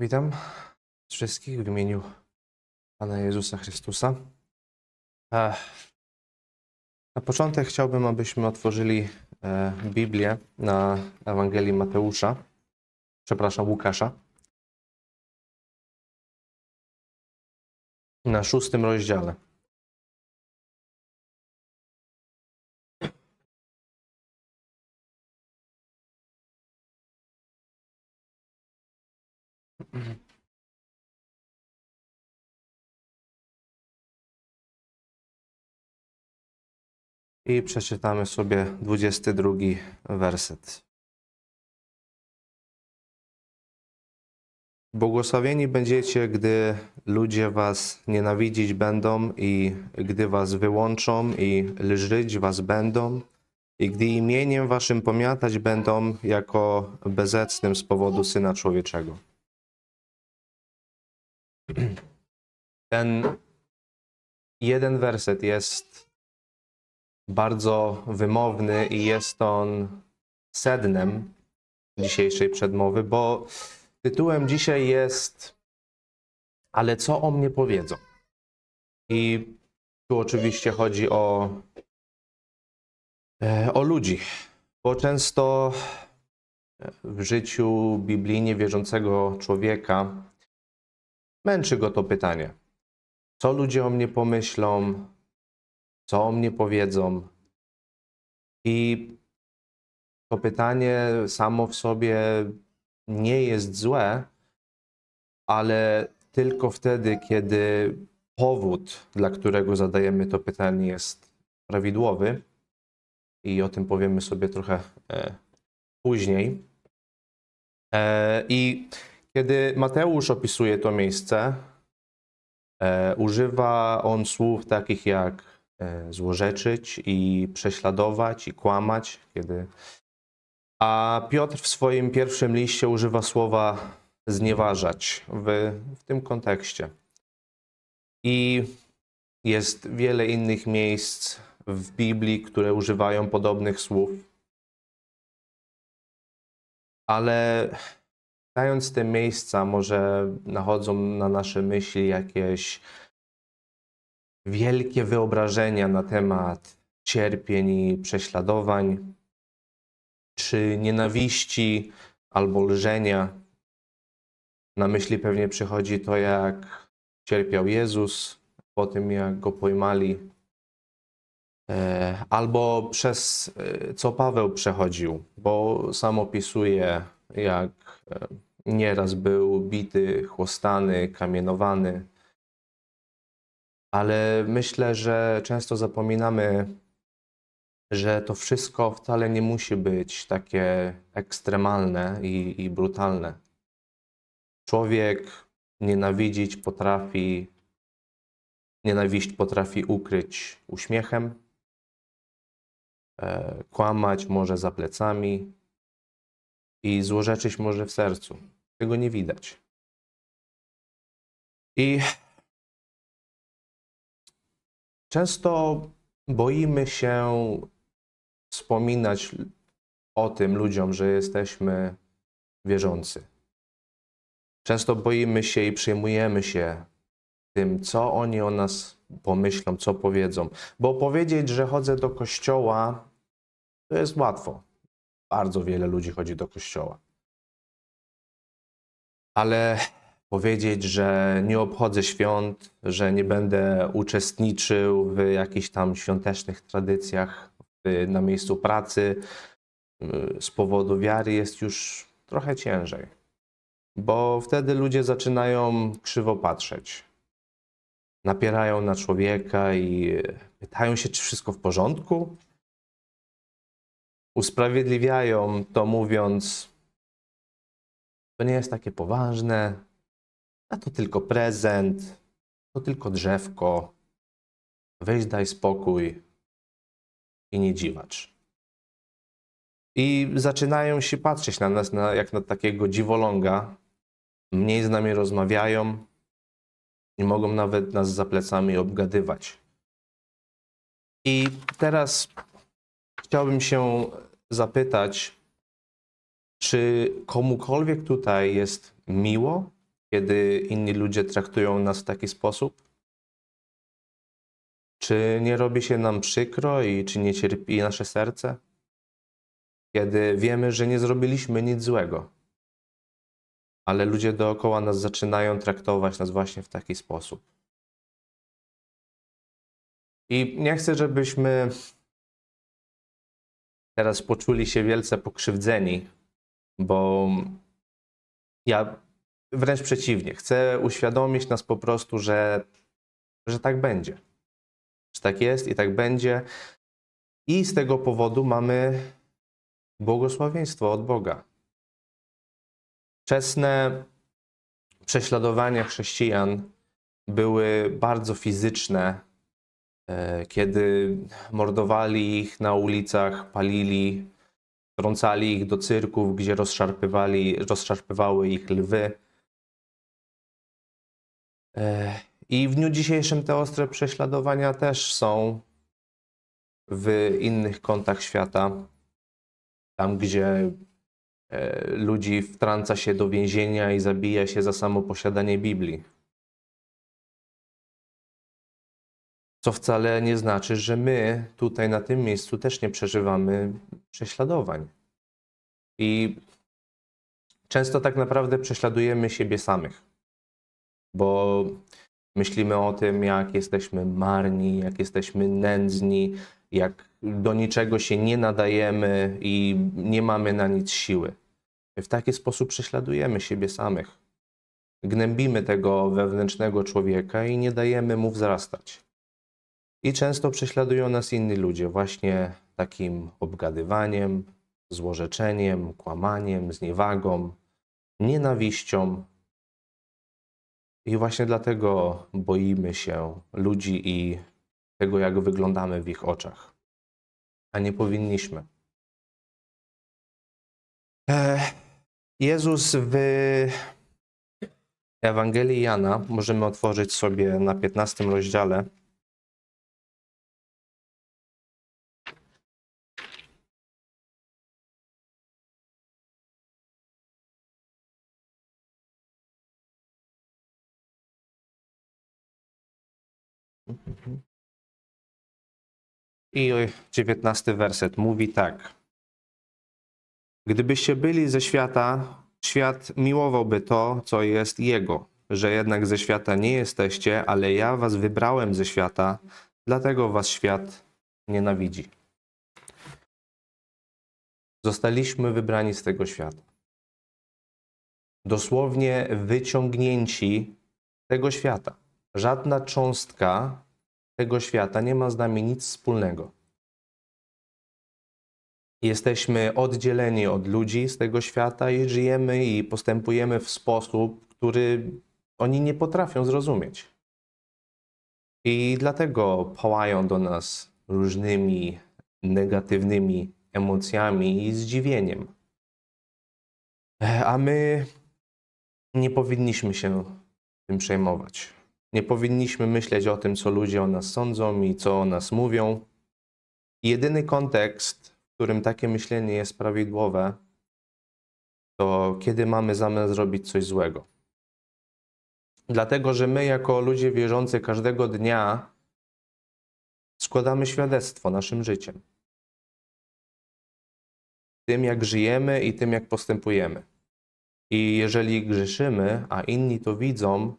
Witam wszystkich w imieniu Pana Jezusa Chrystusa. Ech. Na początek chciałbym, abyśmy otworzyli e, Biblię na Ewangelii Mateusza, przepraszam, Łukasza. Na szóstym rozdziale. I przeczytamy sobie 22 werset. Błogosławieni będziecie, gdy ludzie was nienawidzić będą i gdy was wyłączą i lżyć was będą i gdy imieniem waszym pomiatać będą jako bezecnym z powodu Syna Człowieczego. Ten jeden werset jest bardzo wymowny i jest on sednem dzisiejszej przedmowy, bo tytułem dzisiaj jest Ale co o mnie powiedzą? I tu oczywiście chodzi o, e, o ludzi, bo często w życiu biblijnie wierzącego człowieka męczy go to pytanie. Co ludzie o mnie pomyślą? co o mnie powiedzą. I to pytanie samo w sobie nie jest złe, ale tylko wtedy, kiedy powód, dla którego zadajemy to pytanie, jest prawidłowy. I o tym powiemy sobie trochę e, później. E, I kiedy Mateusz opisuje to miejsce, e, używa on słów takich jak e, złorzeczyć i prześladować i kłamać, kiedy a Piotr w swoim pierwszym liście używa słowa znieważać w, w tym kontekście. I jest wiele innych miejsc w Biblii, które używają podobnych słów. Ale znając te miejsca, może nachodzą na nasze myśli jakieś wielkie wyobrażenia na temat cierpień i prześladowań, czy nienawiści albo lżenia. Na myśli pewnie przychodzi to, jak cierpiał Jezus po tym, jak go pojmali, E, albo przez e, co Paweł przechodził, bo sam opisuje, jak e, nieraz był bity, chłostany, kamienowany. Ale myślę, że często zapominamy, że to wszystko wcale nie musi być takie ekstremalne i, i brutalne. Człowiek nienawidzić potrafi, nienawiść potrafi ukryć uśmiechem, e, kłamać może za plecami i złorzeczyć może w sercu. Tego nie widać. I często boimy się wspominać o tym ludziom, że jesteśmy wierzący. Często boimy się i przejmujemy się tym, co oni o nas pomyślą, co powiedzą. Bo powiedzieć, że chodzę do kościoła, to jest łatwo. Bardzo wiele ludzi chodzi do kościoła. Ale powiedzieć, że nie obchodzę świąt, że nie będę uczestniczył w jakichś tam świątecznych tradycjach na miejscu pracy y, z powodu wiary jest już trochę ciężej. Bo wtedy ludzie zaczynają krzywo patrzeć. Napierają na człowieka i pytają się, czy wszystko w porządku. Usprawiedliwiają to mówiąc, to nie jest takie poważne, a to tylko prezent, to tylko drzewko. Weź daj spokój i nie dziwacz. I zaczynają się patrzeć na nas na, jak na takiego dziwoląga. Mniej z nami rozmawiają, nie mogą nawet nas za plecami obgadywać. I teraz chciałbym się zapytać, czy komukolwiek tutaj jest miło kiedy inni ludzie traktują nas w taki sposób? Czy nie robi się nam przykro i czy nie cierpi nasze serce? Kiedy wiemy, że nie zrobiliśmy nic złego, ale ludzie dookoła nas zaczynają traktować nas właśnie w taki sposób. I nie chcę, żebyśmy teraz poczuli się wielce pokrzywdzeni, bo ja wręcz przeciwnie, chcę uświadomić nas po prostu, że, że tak będzie. Że tak jest i tak będzie. I z tego powodu mamy błogosławieństwo od Boga. Wczesne prześladowania chrześcijan były bardzo fizyczne, kiedy mordowali ich na ulicach, palili, wtrącali ich do cyrków, gdzie rozszarpywali, rozszarpywały ich lwy. E, I w dniu dzisiejszym te ostre prześladowania też są w innych kątach świata, tam gdzie e, ludzi wtrąca się do więzienia i zabija się za samo posiadanie Biblii. Co wcale nie znaczy, że my tutaj na tym miejscu też nie przeżywamy prześladowań. I często tak naprawdę prześladujemy siebie samych, bo myślimy o tym, jak jesteśmy marni, jak jesteśmy nędzni, jak do niczego się nie nadajemy i nie mamy na nic siły. W taki sposób prześladujemy siebie samych. Gnębimy tego wewnętrznego człowieka i nie dajemy mu wzrastać. I często prześladują nas inni ludzie, właśnie takim obgadywaniem, złorzeczeniem, kłamaniem, zniewagą, nienawiścią. I właśnie dlatego boimy się ludzi i tego, jak wyglądamy w ich oczach. A nie powinniśmy. E, Jezus w Ewangelii Jana, możemy otworzyć sobie na 15 rozdziale. I 19 werset mówi tak. Gdybyście byli ze świata, świat miłowałby to, co jest Jego, że jednak ze świata nie jesteście, ale ja was wybrałem ze świata, dlatego was świat nienawidzi. Zostaliśmy wybrani z tego świata. Dosłownie wyciągnięci tego świata. Żadna cząstka tego świata nie ma z nami nic wspólnego. Jesteśmy oddzieleni od ludzi z tego świata i żyjemy i postępujemy w sposób, który oni nie potrafią zrozumieć. I dlatego pałają do nas różnymi negatywnymi emocjami i zdziwieniem. A my nie powinniśmy się tym przejmować. Nie powinniśmy myśleć o tym, co ludzie o nas sądzą i co o nas mówią. Jedyny kontekst, w którym takie myślenie jest prawidłowe, to kiedy mamy zamiar zrobić coś złego. Dlatego, że my, jako ludzie wierzący, każdego dnia składamy świadectwo naszym życiem. Tym, jak żyjemy i tym, jak postępujemy. I jeżeli grzeszymy, a inni to widzą,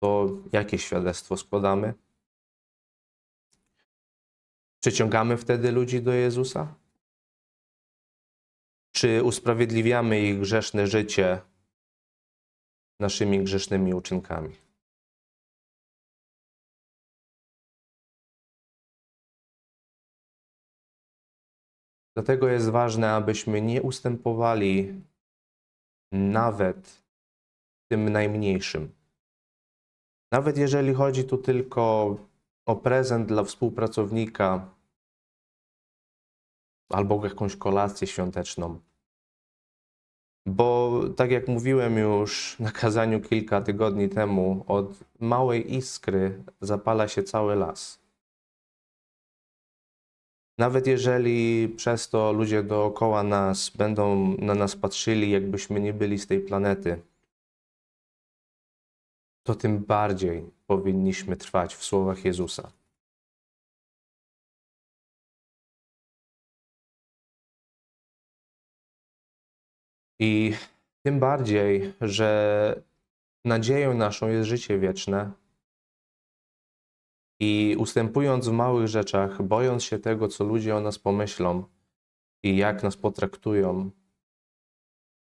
to jakie świadectwo składamy? Przyciągamy wtedy ludzi do Jezusa? Czy usprawiedliwiamy ich grzeszne życie naszymi grzesznymi uczynkami? Dlatego jest ważne, abyśmy nie ustępowali nawet tym najmniejszym. Nawet jeżeli chodzi tu tylko o prezent dla współpracownika albo jakąś kolację świąteczną. Bo tak jak mówiłem już na kazaniu kilka tygodni temu, od małej iskry zapala się cały las. Nawet jeżeli przez to ludzie dookoła nas będą na nas patrzyli, jakbyśmy nie byli z tej planety, to tym bardziej powinniśmy trwać w słowach Jezusa. I tym bardziej, że nadzieją naszą jest życie wieczne. I ustępując w małych rzeczach, bojąc się tego, co ludzie o nas pomyślą i jak nas potraktują,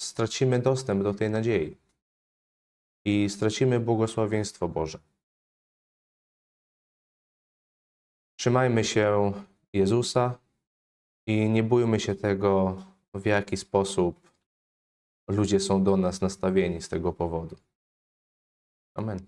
stracimy dostęp do tej nadziei i stracimy błogosławieństwo Boże. Trzymajmy się Jezusa i nie bójmy się tego, w jaki sposób ludzie są do nas nastawieni z tego powodu. Amen.